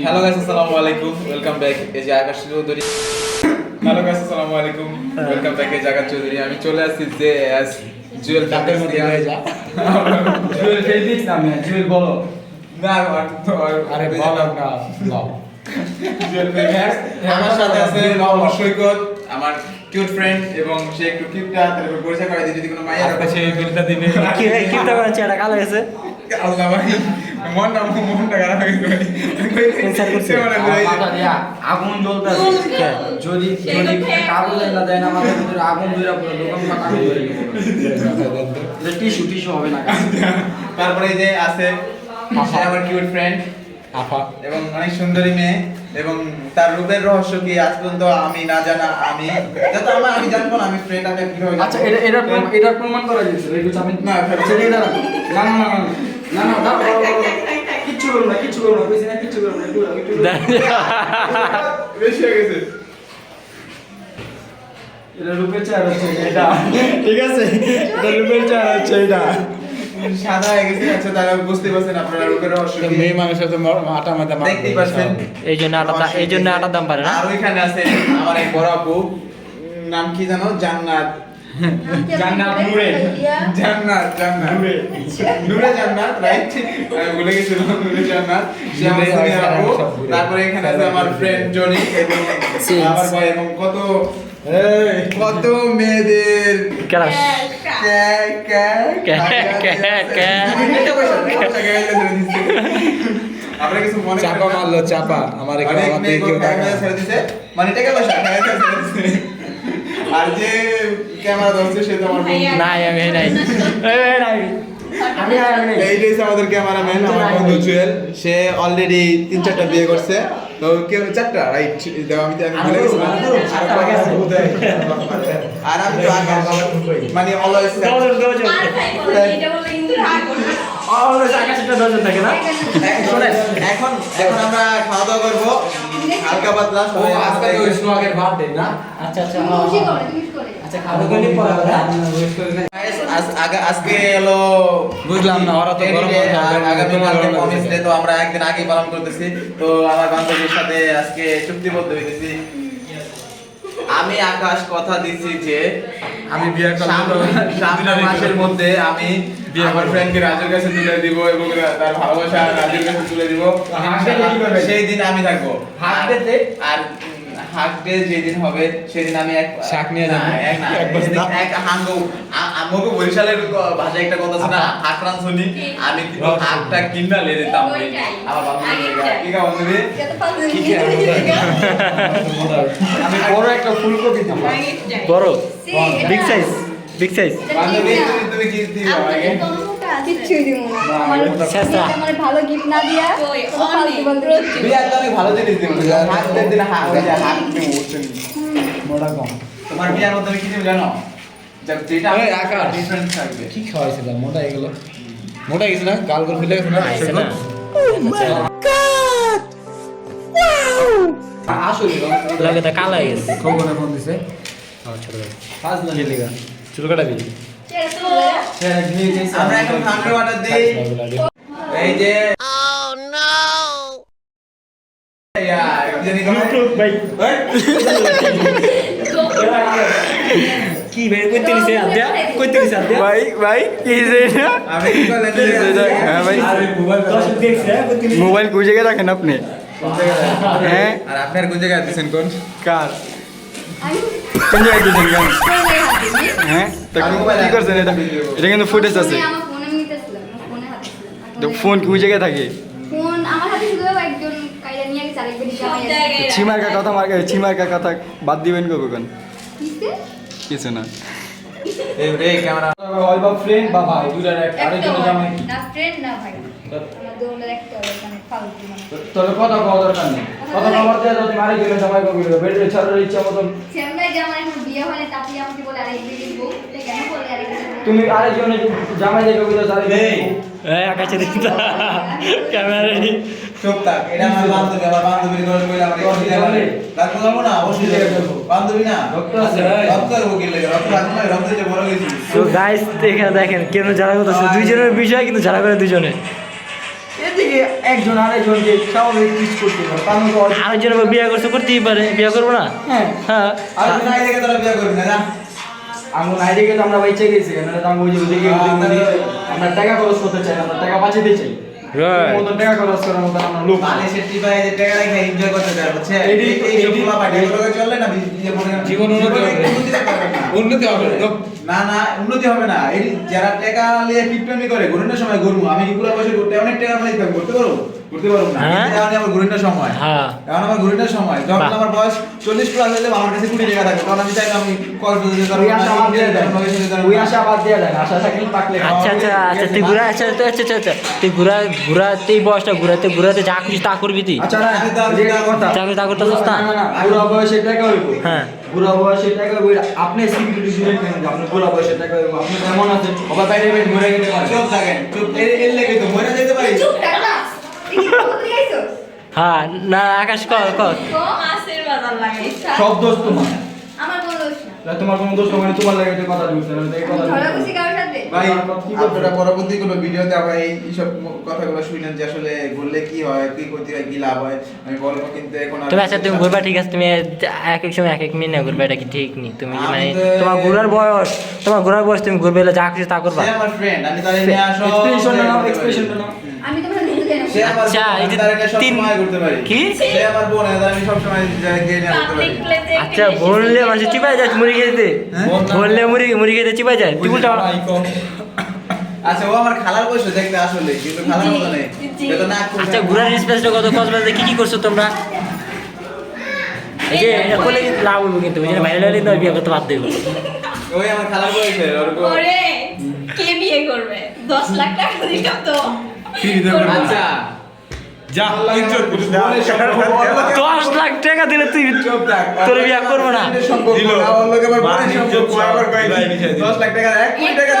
Hello guys আসসালামু আলাইকুম welcome back এই যে আকাশ চৌধুরী। হ্যালো গাইস আসসালামু আলাইকুম ওয়েলকাম ব্যাক এই আকাশ চৌধুরী। আমি চলে আসছি যে অ্যাজ জুয়েল চাপের মধ্যে হয়ে যা। জুয়েল ফেসবিক নামে জুয়েল বলো। না আর বল না জুয়েল ফেমাস আমার সাথে আছে মোহাম্মদ সৈকত আমার কিউট ফ্রেন্ড এবং সে একটু কিউটটা তারপর পরিচয় করে দিই যদি কোনো আজকে সেই বিলটা দিনে কি কিপটা করেন চেহারা কালো গেছে আল্লাহ ভাই। মনটা খারাপ হয়ে আগুন জ্বলতেছে। যদি যদি কাগজ না দেয় না আমাদের ভিতরে আগুন ধরে পুরো দোকান ফাঁকা হয়ে যাবে। টিস্যু টিস্যু হবে না তারপরে এই যে আছে আমার কিউট ফ্রেন্ড আফা। এবং অনেক সুন্দরী মেয়ে এবং তার রূপের রহস্য কি আজ পর্যন্ত আমি না জানা আমি যত আমার আমি জানব না আমি ফ্রেন্ড আমি কীভাবে? আচ্ছা এটা এটা প্রমাণ- এটা প্রমাণ করা গেছে একটু চাপেন না, ছেড়ে দাঁড়া না না না। না না না দাঁড়াও, দাঁড়াও, দাঁড়াও। কিচ্ছু করব না কিচ্ছু করব না কইছি না কিচ্ছু করব না একটু একটু বেশি হয়ে গেছে। এটা রূপের চেহারা হচ্ছে এটা। ঠিক আছে এটা রূপের চার হচ্ছে এটা। সাদা হয়ে গেছে আচ্ছা তারা বুঝতে পারছেন আপনারা রূপের রহস্য মেয়ে মানুষের তো আটা মাথা পাচ্ছেন এই জন্য আটা এই জন্য আটার দাম পারে না? আর ওইখানে আছে আমার এক বড় আপু নাম কি জানো? জান্নাত। জান্নাত নূরে। জান্নাত জান্নাত নূরে নূরে জান্নাত রাইট আমি ভুলে গেছিলাম নূরে জান্নাত সে আমার নূরে সিনিয়র আপু তারপরে এখানে আছে আমার ফ্রেন্ড জনি এবং আমার ভাই এবং কত কত মেয়েদের ক্রাশ চাপা মারলো চাপা আমার এখানে মানে টাকা পয়সা। আর যে ক্যামেরা ধরছে সে তো আমার বন্ধু। নাই আমি নাই। এই নাই। আমি এইটাই আমাদের ক্যামেরাম্যান আমার বন্ধু জুয়েল। সে অলরেডি তিন চারটা বিয়ে করছে। তো কেউ চারটা রাইট আমি তো আমি। আর আমি তো মানে অলওয়েজ অলওয়েজ আকাশটা দশজন থাকে না? শোনেন। এখন এখন আমরা খাওয়া দাওয়া করব। হালকা পাতলা। সবাই আজকে তো ওই সোহাগের বার্থডে না? আচ্ছা আচ্ছা আচ্ছা খাব কোনি পড়া কথা Guys, আজ- আগা- আজকে হলো বুঝলাম না, ওরা তো গরম আগামী কালকে তো আমরা একদিন আগে পালন করতেছি। তো আমার বান্ধবীর সাথে আজকে চুক্তিবদ্ধ হইতেছি। আমি আকাশ কথা দিচ্ছি যে আমি বিয়ে সামনের মাসের মধ্যে আমি আমার ফ্রেন্ডকে রাজুর কাছে তুলে দিব এবং তার ভালোবাসা রাজুর কাছে তুলে দিব? সেই দিন আমি থাকব। আর- ডেতে? আর হাক ডে যেদিন হবে সেদিন আমি এক শাক নিয়ে না, এক না, এক বস্তা। সেদিন এক হাঙ্গো আমাকে বরিশালের ভাষায় একটা কথা আছে না শুনি। আমি কিন্তু হাকটা কিনা লে দিতাম আমার বান্ধবী কি আমি বড় একটা ফুলকপি দিব বড়? বিগ সাইজ বিগ সাইজ বান্ধবী তুমি তুমি কি দিবা আমাকে কিচ্ছুই দিব না। আমার ভালো গিফট না দিয়া ওই, কোনো ফালতু অনেক। বলতে বিয়া তো আমি ভালো জিনিস দিব হাক দিন হাক ওই দিব মোটা কম। তোমার বিয়ার মধ্যে কি দিব জানো? যে- যেটা এই, আকাশ। ডিফারেন্স থাকবে। কি খাওয়াইছিল? মোটা এগুলো? মোটা গেছে না? গাল ফেলে না লাগে তো কালো গেছে। খবরে ফোন দিছে। আমার ছোট ভাই। ফাজ না কি লিগা চুল কাটাবি দিয়ে যাইছে আমরা এখন থান্ডার ওয়াটার দিই এই যে ইয়া, কি জানি বলে? ভাই এই, কি ভাই কইতে নিছে আদ্যা কইতে নিছে আদ্যা ভাই ভাই কি যে এটা আমি কি বলেন হ্যাঁ ভাই দশ দেখছে হ্যাঁ কইতে নিছে মোবাইল কোন জায়গায় রাখেন আপনি হ্যাঁ আর আপনার কোন জায়গায় দিচ্ছেন কোন কার হ্যাঁ? আর কি- কি করছেন এটা? এটা কিন্তু ফুটেজ আছে। ফোনে আমার ফোনে নিতেছিলাম আমার ফোনে হাত দিছিলাম। তো ফোন কি ওই জায়গায় থাকে? জায়গায় ছিমার্কা কথা মার্কা ছিমার্কা কথা বাদ দিবেন কবে কোন? কিছু না। এই রে ক্যামেরা। হয় বা ফ্রেন্ড বা ভাই দুটার একটা আরেকজন জামাই। না ফ্রেন্ড না ভাই। একটা মানে ফালতু মানে। তোর কথা কওয়া দরকার নেই। কথা কওয়ার দিয়ে যদি মারি গেলে জামাই কবি বেডে ছাড়ার ইচ্ছা মতন। সেমলাই যে আমার এখন বিয়ে আমাকে বলে দিব কেন বলে তুমি আরেকজনের জামাই দেখে চালি এই এই আকাশে দেখি ক্যামেরা চুপ থাক এটা আমার বান্ধবী আমার বান্ধবীর ঘরে কইলা আমার কি লাগে লাগবে যাব না অবশ্যই যাব বান্ধবী না। রক্ত আছে। রক্ত আর উকিল লাগে রক্ত না রক্ত যে বড় গেছি তো গাইস দেখে দেখেন কেন যারা করতেছে? দুইজনের বিষয় কিন্তু যারা করে দুজনে থেকে একজন আরেকজনকে স্বাভাবিক কিস করতে পারে তার মধ্যে আরেকজন বিয়ে করতে করতেই পারে বিয়ে করব না? হ্যাঁ। হ্যাঁ। আর নাই দেখে তারা বিয়ে করবে না আঙুল নাই দেখে তো আমরা বাইচে গেছি আমরা টাকা খরচ করতে চাই আমরা টাকা বাঁচাতে চাই। না। না উন্নতি হবে। না। না। না না উন্নতি হবে না এই যারা টাকা নিয়ে টিপটামি করে ঘুরনের সময় ঘুরবো আমি কি পুরো বসে ঘুরতে অনেক টাকা ইনকাম করতে পারব করতে পারব না। হ্যাঁ? কিন্তু এখন আমার সময়। হ্যাঁ। এখন আমার সময়। যখন আমার বয়স চল্লিশ প্লাস হলে আমার কাছে কুড়ি টাকা থাকবে তখন আমি চাইলে আমি কক্সবাজার যেতে ওই আশা বাদ দিয়ে দেন। আশা বাদ দিয়ে দেন। আশা থাকলে পাকলে আচ্ছা আচ্ছা আচ্ছা তুই ঘুরা আচ্ছা আচ্ছা আচ্ছা আচ্ছা, আচ্ছা তুই ঘুরা ঘুরাতে বয়সটা ঘুরাতে ঘুরাতে যা খুশি তা করবি তুই। আচ্ছা না যা খুশি তা করতে না বুড়া বয়সে টাকা হইব? হ্যাঁ। বুড়া বয়সে টাকা আপনি সিকিউরিটি জুড়ে কেন আপনি বুড়া বয়সে টাকা আপনি কেমন আছেন? বাইরে বাইরে ঘুরে চুপ থাকেন চুপ। এর এর লেগে তো মরে যেতে পারি। চুপ থাক হ্যাঁ না আকাশ কর লাগে সব দোষ তোমার। আমার কোনো দোষ না। না, তোমার কোনো দোষ মানে তোমার লাগে যে কথা বলছেন আমি এই কথা ঝগড়া বলছি। খুশি কারোর সাথে? ভাই কি করতে পরবর্তী কোনো ভিডিওতে আবার এই এইসব কথাগুলো যে আসলে ঘুরলে কি হয় কি হয় কি লাভ হয়? আমি বলব কিন্তু এখন তুমি আচ্ছা তুমি ঘুরবা ঠিক আছে তুমি এক এক সময় এক এক মিনিট ঘুরবা এটা কি ঠিক নেই তুমি মানে তোমার ঘোরার বয়স তোমার ঘোরার বয়স তুমি ঘুরবে যা খুশি তা করবা। আমার ফ্রেন্ড আমি তার নিয়ে আসো এক্সপ্রেশন নাও এক্সপ্রেশন নাও। আমি তোমার আচ্ছা, এই যে তিন- কি? সে আমার বোন আমি পারি। আচ্ছা বললে যায় মুড়ি খেতে? হ্যাঁ? বললে মুড়ি মুড়ি খেতে যায়? তুই উল্টা আচ্ছা ও আমার খালার বয়স দেখতে আসলে কিন্তু খালার মতো নেই। সে তো নাক আচ্ছা ঘোরার স্পেসটা কত? কক্সবাজারে কি কি করছ তোমরা? এই যে এটা করলে কিন্তু লাভ হইব কিন্তু ওই জন্য ভাইরাল হলে তো বিয়ে করতে বাদ দেবো ওই আমার খালার বয়সে ওরকম। ওরে কে বিয়ে করবে? দশ লাখ টাকা দিলাম তো। আচ্ছা। যা ইজ্জত করে দাও। দশ লাখ টাকা দিলে তুই তোর বিয়ে করব না। বোনের। দশ লাখ টাকা এক কোটি টাকা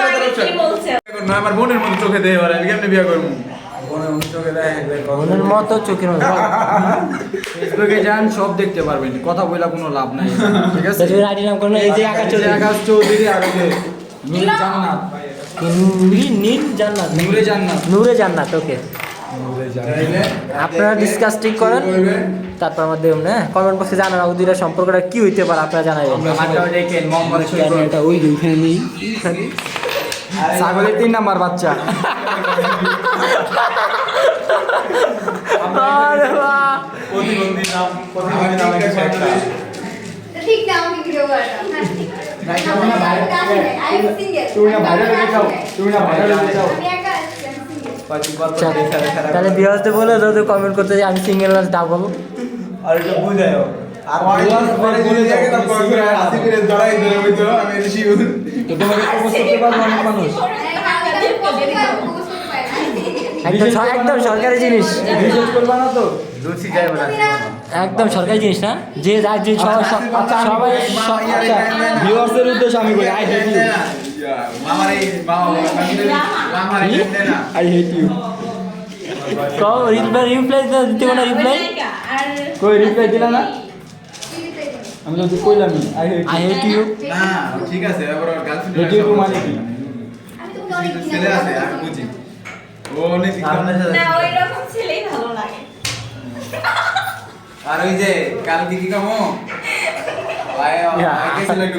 না আমার মতো চোখে দেয় ওরা আমি কেমনে বিয়ে করব? মনের মতো চোখের ফেসবুকে যান সব দেখতে পারবেন। কথা বলা কোনো লাভ নাই। ঠিক আছে? এই যে আকাশ চলে আকাশ চৌধুরী আগে নূরে জান্নাত। নীল জান্নাত। নূরে জান্নাত। নূরে জান্নাত ওকে। আপনারা ডিসকাস ঠিক করেন? তারপর আমাদের না কমেন্ট বক্সে জানান ওদের সম্পর্কটা কি হইতে পারে আপনারা জানাবেন। ওই দুইখানে নেই ছাগলের তিন নাম্বার বাচ্চা। আরে নাম প্রতিবন্ধী নামে কিছু একটা। ঠিক না তুমি না বাইরে রেখে যাও তুমি না বাইরে রেখে যাও তাহলে বিয়াসতে বলে তো কমেন্ট করতে যে আমি সিঙ্গেল না ডাবল আর এটা বুঝায় আর পরে পরে যদি দেখে না পরে করে করে জড়াই ধরে হইতো আমি এসে শিউর তো প্রপোজ করতে পারব অনেক মানুষ একদম সরকারি জিনিস করবা না। তো একদম সরকারি জিনিস না যে যার সব- সব- সবাই সব- আচ্ছা। ভিউয়ার্সের উদ্দেশ্যে আমি বলি I hate you I hate you কও রিপ্লাই রিপ্লাই দিতে কোনো রিপ্লাই আর কই রিপ্লাই দিলা না? আমি তো কইলামই I hate I hate you না ঠিক আছে এবার গার্লফ্রেন্ড হেট ইউ মানে কি ছেলে আছে আমি বুঝি। ও অনেক না ওই রকম ছেলেই ভালো লাগে। আর ওই যে কালকে কি কামো?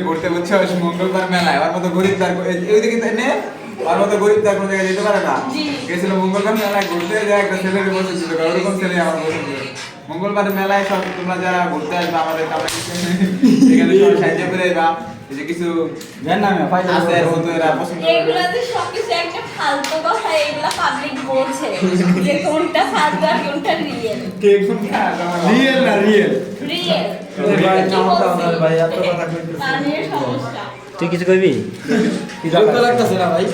ঘুরতে বুঝছ? মঙ্গলবার মেলায়। ওর মতো গরিব তার ওইদিকে নে ওর মতো গরিব তার কোনো জায়গায় যেতে পারে না। জি। গেছিল মঙ্গলবার মেলায় ঘুরতে যায় একটা ছেলেকে বসেছিল ওরকম ছেলে আমার বসেছিল। মঙ্গলবার মেলায় সব তোমরা যারা ঘুরতে আসবে আমাদের এখানে সব সাহায্য করে বা এই যে কিছু জান না আমি ফাইনাল আছে এর মতো এরা পছন্দ করে। ফালতু কথা এগুলা পাবলিক বলছে। যে কোনটা ফালতু আর কোনটা রিয়েল রিয়েল না রিয়েল রিয়েল ভাই, নাও ভাই, এত কথা কইতেছে। তুই কিছু কইবি? বিরক্ত লাগতেছে না ভাই।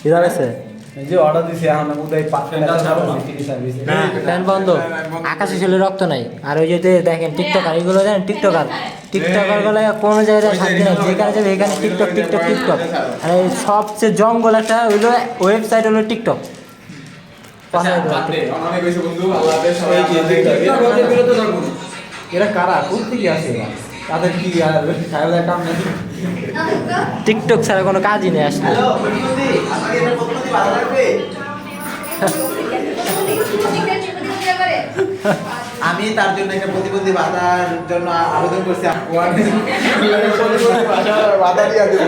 কি এই যে অর্ডার দিছি এখন উদয় ফ্যান বন্ধ। আকাশে ছেলে রক্ত নাই। আর ওই যে দেখেন টিকটকার এগুলো জানেন টিকটকার? টিকটকারগুলো কোনো জায়গায় শান্তি নাই। যেখানে যাবে এখানে টিকটক টিকটক টিকটক। আর এই সবচেয়ে জঙ্গল একটা হইল ওয়েবসাইট হলো টিকটক। আচ্ছা। এরা কারা? কোথা থেকে আসে তাদের কি আর কাম নেই? টিকটক ছাড়া কোনো কাজই নেই আসলে? আমি তার জন্য একটা প্রতিবন্ধী বাধার জন্য আবেদন করছি। দিয়ে দেবো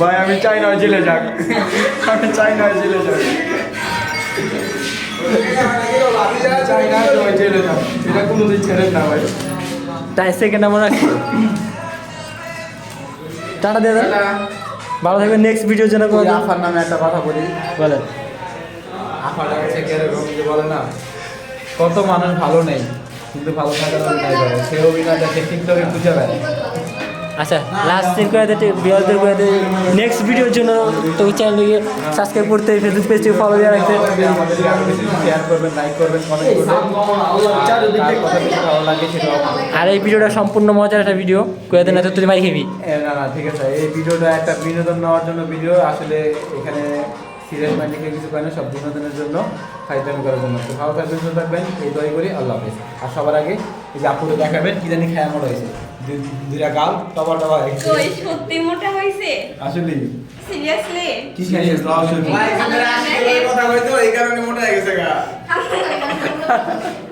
ভাই আমি চাই না জেলে যাক। আমি চাই না জেলে যাক। চাই না জেলে যাক। এটা কোনোদিন ছেড়েন না ভাই। তাই সেকেন্ড আমরা টাটা দিয়ে দেন। ভালো থাকবেন নেক্সট ভিডিও যেন আফার নামে একটা কথা বলি। বলেন। আফাটা হচ্ছে কীরকম যে বলে না? কত মানুষ ভালো নেই কিন্তু ভালো থাকার নাই করে। সে অভিনয়টা সে টিকটকে খুঁজে পায় আচ্ছা লাস্ট সিন করে দিতে বিয়ারদের করে দিতে নেক্সট ভিডিওর জন্য তো চ্যানেলটিকে সাবস্ক্রাইব করতে ফেসবুক পেজটিকে ফলো দিয়ে রাখতে। আরও এই ভিডিওটা সম্পূর্ণ মজার একটা ভিডিও করে দেন এত তুই মারি খেবি না না, ঠিক আছে। এই ভিডিওটা একটা বিনোদন নেওয়ার জন্য ভিডিও আসলে এখানে সিরিয়াস মাইন্ড লিখে কিছু করে না, সব বিনোদনের জন্য ফাইদামি করার জন্য। ভালো থাকবেন, সুস্থ থাকবেন। এই দয় করি, আল্লাহ হাফেজ। আর সবার আগে এই যে আপুরে দেখাবেন কি জানি খায় আমার হয়েছে দুই- দুইটা গাল টবা টবা এই সত্যি মোটা হয়েছে আসলে সিরিয়াসলি কি ভাই, ক্যামেরা আসলে কথা কইতো এই কারণে মোটা হয়ে গেছে গা।